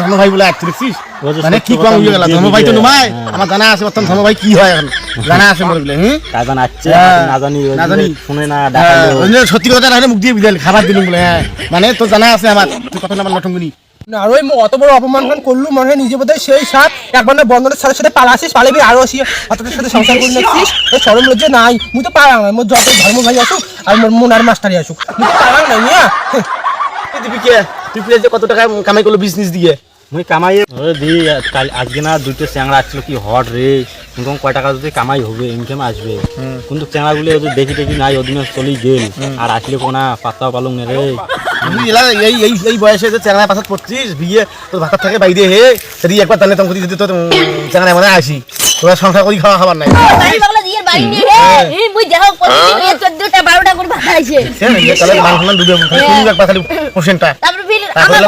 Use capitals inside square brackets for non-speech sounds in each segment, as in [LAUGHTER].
ধর্ম ভাই বলে আসছিল দেখছিস? ও যে মানে কি কম হয়ে গেল তো। হ্যাঁ। আমার জানা আছে বর্তমান কি হয় এখন? জানা আছে বলে কাজান হ্যাঁ, না জানি না জানি। শুনে না হ্যাঁ, ডাকালো ওই জন্য সত্যি কথা না মুখ দিয়ে বিদাল খাবার দিলুম বলে হ্যাঁ। মানে তো জানা আছে আমার তুই আর ওই অত বড় অপমান করলু মনে হয় নিজে বোধহয় সেই সাপ। একবার না বন্ধনের সাথে সাথে পালাসিস পালাবি আরও আসি সাথে সংসার করে নিচ্ছিস এই সরম লজ্জা নাই। মুই তো পারাং না মোর যত ধর্ম ভাই আসুক আর মোর মোনার মাস্টারই আসুক। মুই তো পারাং না দিবি কে? তুই প্লেস কত টাকা কামাই করল বিজনেস দিয়ে। মুই কামাই দি কাল আজকে না দুইটা চ্যাংড়া আসছিল কি হট রে। ইনকাম কয় টাকা যদি কামাই হবে ইনকাম আসবে। কিন্তু চ্যাংড়াগুলো দেখি দেখি নাই ওদিনে চলেই গেল। আর আসলে কোনা পাত্তাও পালং রে। এই এই এই বয়সে যে চেঙ্গা পাশাত পড়ছিস বিয়ে তোর ভাতার থেকে বাইরে হে। সেটি একবার টানে তখন যদি তোর মানে আসি। তোরা সংসার করি খাওয়া খাবার নাই। বাড়ি বাংলা নিয়ে এই মুই দেখো প্রতিদিন চোদ্দটা বারোটা করে ভাত খাইছে তাহলে মান সম্মান ডুবে খালি তুমি একবার খালি পোষণটা তারপরে ফির আমার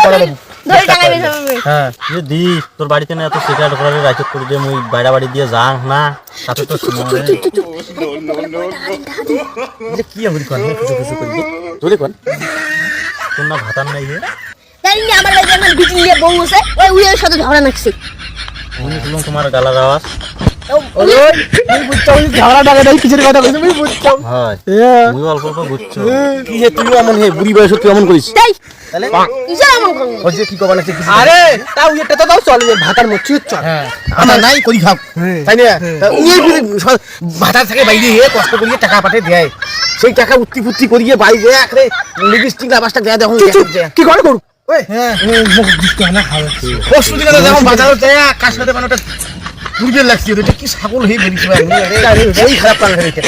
ধরে টাঙাবে সবাই হ্যাঁ যে তোর বাড়িতে না এত সিগারেট করে রাইত করে দিয়ে মুই বাইরা বাড়ি দিয়ে যা না তাতে তো কি আমি কোন কিছু কিছু করি তোরে কোন তোর না ভাতার নাই হে জানি আমার লাগে আমার বিটি নিয়ে বউ আছে ওই উইয়ের সাথে ঝগড়া নাকছে আমি শুনলাম তোমার গালার আওয়াজ হয়। হ্যাঁ। ভাতার হ্যাঁ। থেকে বাইরে কষ্ট করিয়ে টাকা পাঠিয়ে দেয়। সেই টাকা উত্তি ফুত্তি করিয়ে বাইরে একরে লিপস্টিক লাবাসটা দেয় দেখুন কি করে করু? ওই। হ্যাঁ। মুখ দিতে না খাবে। পরশু যখন বাজারে যায় কার সাথে মানে ওটা লাগছে ওটা কি ছাগল হয়ে বেরিয়েছে ওই খারাপ পান হয়েছে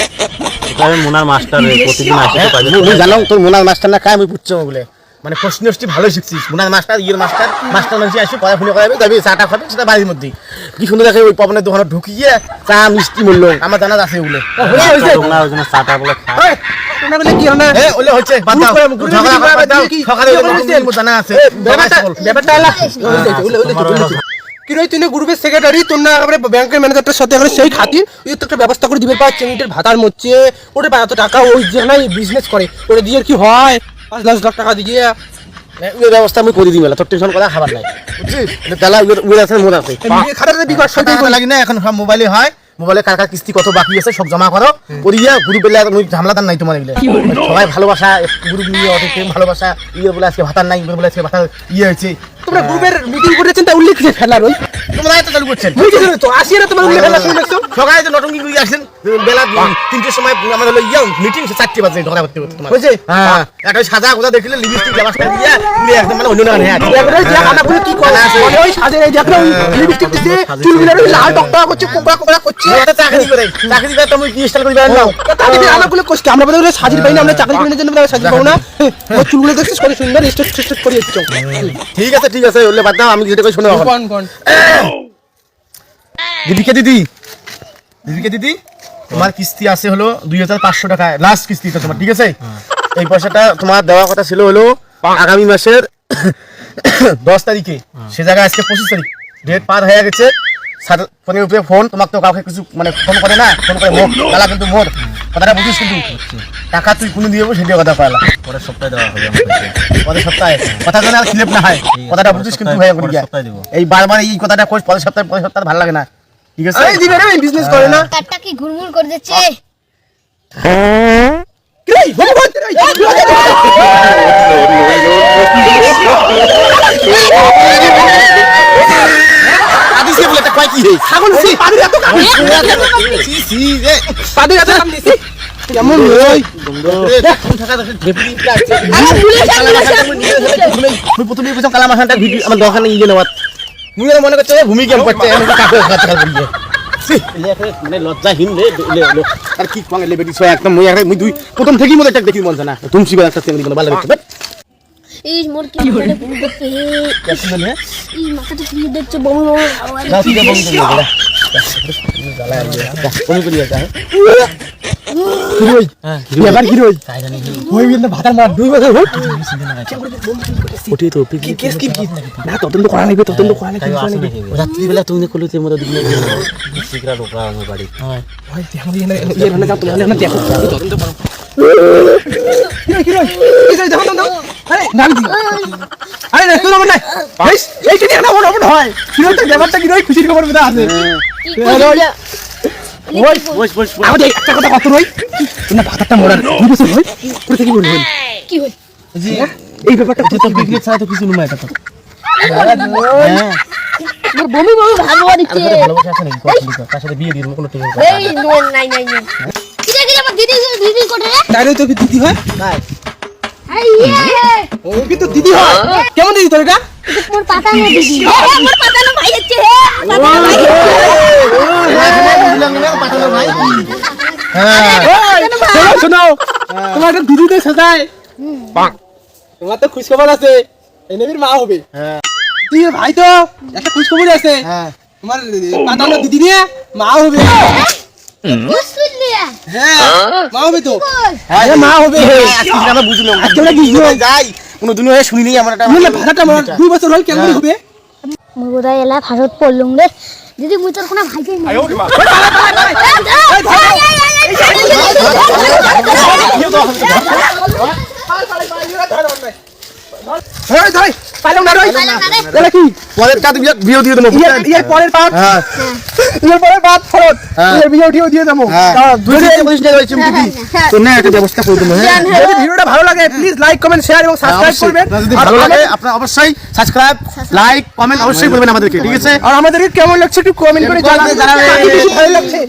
এটা আমি মোনার মাস্টার প্রতিদিন আসে তো কাজে আমি জানো তোর মোনার মাস্টার না খায় আমি বুঝছ বলে মানে প্রশ্ন আসছি ভালো শিখছিস মোনার মাস্টার ইয়ের মাস্টার মাস্টার মানুষ আসে পড়াশুনো করাবে যাবি চাটা খাবে সেটা বাড়ির মধ্যেই কি সুন্দর দেখে ওই পবনের দোকানে ঢুকিয়ে চা মিষ্টি মূল্য আমার জানা আছে ওগুলো চাটা বলে খা তোমরা বলে কি হলো এ ওলে হচ্ছে বাদ করে, গুরু ঝগড়া করে, দাও কি? সকালে? জানা আছে ব্যাপারটা ছাগল। ব্যাপারটা আলা কি রই তুই গ্রুপের সেক্রেটারি তোর না একেবারে ব্যাংকের ম্যানেজারটার সাথে একেবারে সেই খাতির একটা ব্যবস্থা করে দিবে ভাতার মরছে ওটা এত টাকা ওই যে না বিজনেস করে ওটা দিয়ে কি হয়? পাঁচ দশ লাখ টাকা দিয়ে। ওই ব্যবস্থা আমি করে দিই মেলা তোর টেনশন করা খাবার নাই। বুঝছিস? তাহলে উড়ে আছে। মোর আছে খাতাতে বিকট সত্যি সত্যি লাগে না এখন সব মোবাইলে হয়। মোবাইলে কার কার কিস্তি কত বাকি আছে সব জমা করো। করিয়া গ্রুপে ওই নাই তোমার এগুলো। সবাই ভালোবাসা গ্রুপ নিয়ে অত প্রেম ভালোবাসা ইয়ে বলে আজকে ভাতার নাই বলে আজকে ভাতার ইয়ে হয়েছে। গ্রুপের মিটিং করেছেন তা উল্লেখ ফেলার ওই তোমরা তো চালু করছেন? পেরেছ তো? আসিয়ে না তোমার উল্লেখ ফেলা শুনে দেখছ সকালে তো নটঙ্গি আসেন বেলা তিনটের সময় আমাদের ইয়ে মিটিং চারটে বাজে ঝগড়া করতে করতে বুঝছে? হ্যাঁ। একটা সাদা কথা দেখলে লিপস্টিক দিয়ে পুরো একদম মানে অন্য না হ্যাঁ এবারে যে কি করে মনে ওই সাজে এই দেখো লিপস্টিক দিছে চুলগুলো ওই লাল টকটক করছে কোকড়া কোকড়া করছে। একটা চাকরি করে চাকরি করে তুমি কি স্টাইল করে বেড়ানো তাদের আমাগুলো কষ্ট আমরা সাজির পাই না আমরা চাকরি করার জন্য সাজির পাবো না। চুলগুলো দেখছিস কত সুন্দর স্টেট স্টেট করে ঠিক আছে ঠিক আছে ওলে বাদ দাও আমি যেটা শুনে কোন? কোন দিদিকে দিদি দিদিকে দিদি তোমার কিস্তি আছে হলো দুই হাজার পাঁচশো টাকা লাস্ট তোমার ঠিক আছে? এই পয়সাটা তোমার দেওয়ার কথা ছিল হলো আগামী মাসের [COUGHS] দশ তারিখে। সে জায়গায় আজকে পঁচিশ তারিখ। ডেট পার হয়ে গেছে। সাত- ফোনের উপরে ফোন তোমাকে তো কাউকে কিছু মানে ফোন করে না ফোন করে মোট তালা কিন্তু মোট কথাটা বুঝিস কিন্তু টাকা তুই কোনো দিয়ে সেটা কথা পালা পরের সপ্তাহে দেওয়া হবে পরে পরের সপ্তাহে। কথা যেন আর স্লিপ না হয়। কথাটা বুঝিস কিন্তু ভাই এখন সপ্তাহে দিব। এই বারবার এই কথাটা কোচ পরের সপ্তাহে পরের সপ্তাহে ভালো লাগে না। ঠিক আছে? এই দিবে রে বিজনেস করে না। কাটটা কি ঘুরমুর করে দিচ্ছে? কি? হোম করতে রে আদিসকে বলে এটা কয় কি ছাগল পানি এত কাম সি সি রে এত কাম দিছি কেমন ওই। আমি প্রথমে বুঝলাম কালা মাসানটা ভিডিও আমার ইয়ে মুই মনে করছে ভূমি কেমন করতে আমি কাকে খাতে খাতে মানে লজ্জাহীন রে আর কি কোয়াঙ্গে লে বেটি ছয় একদম মুই মুই দুই প্রথম থেকেই মনে দেখি মন জানা তুমি একটা চেঙ্গি ভালো দেখতে এই মোর কি মাথাটা পুরো দেখতে কি জানি হ্যাঁ এই মাথাটা পুরো দেখছে বমি বমি আওয়াজ করি করি কি? কি কি কি করা করা? রাত্রিবেলা তুমি করলে তোর মতো বাড়ি দেখো না এই তুই না হয়। ব্যাপারটা কি? রই খুশির খবর বেদা আছে? কি করছিস? ওই বস বস আমাদের একটা কথা কত রই? না ভাতাটা মোড়ার দুই বছর হই তোর থেকে বলি কি হল? এই ব্যাপারটা তো বিক্রি ছাড়া তো কিছু নুমা এটা তো আমার বমি বমি ভাগবো দিচ্ছে। ভালোবাসা আছে নাকি? তার সাথে বিয়ে দিয়ে কোনো টেনশন নাই নাই নাই কিরে কিরে আমার দিদি দিদি কোটে তাইলে তো দিদি হয়? ও কি তো দিদি হয়? কেমন দিদি তোর এটা? মোর পাতানো দিদি। মোর পাতানো ভাই পাঠানো হ্যাঁ শোনো শোনো। তোমার একটা দিদি তো সাজায়। তোমার তো খুশ খবর আছে। এই নবীর মা হবে। হ্যাঁ। তুই ভাই তো? একটা খুশ খবর আছে। হ্যাঁ। তোমার পাতানো দিদি নিয়ে মা হবে। হ্যাঁ। মা হবে তো হ্যাঁ মা হবে আমরা বুঝলাম আজকে আমরা বুঝলাম। যাই কোনো দিনও শুনি নেই আমরা এটা মানে ভাড়াটা আমার দুই বছর হল কেমন হবে বোধহয় এলা ভারত পড়লুম রে দিদি মুই তোর কোনো ভাইকে নাই ধরে ধরে পাইলাম না রই এটা কি? পরের কাজ বিয়ে দিয়ে দেবো ইয়ার ইয়ার পরের পাত হ্যাঁ। ইয়ার পরের পাত ফরত। হ্যাঁ। ইয়ার বিয়ে উঠিয়ে দিয়ে যাব হ্যাঁ। দুই দিন পঁচিশ টাকা হয়েছে দিদি তো না একটা ব্যবস্থা করে দেবো হ্যাঁ। যদি ভিডিওটা ভালো লাগে প্লিজ লাইক কমেন্ট শেয়ার এবং সাবস্ক্রাইব করবেন। যদি ভালো লাগে আপনারা অবশ্যই সাবস্ক্রাইব লাইক কমেন্ট অবশ্যই করবেন আমাদেরকে ঠিক আছে? আর আমাদেরকে কেমন লাগছে একটু কমেন্ট করে জানাবেন। ভালো লাগছে।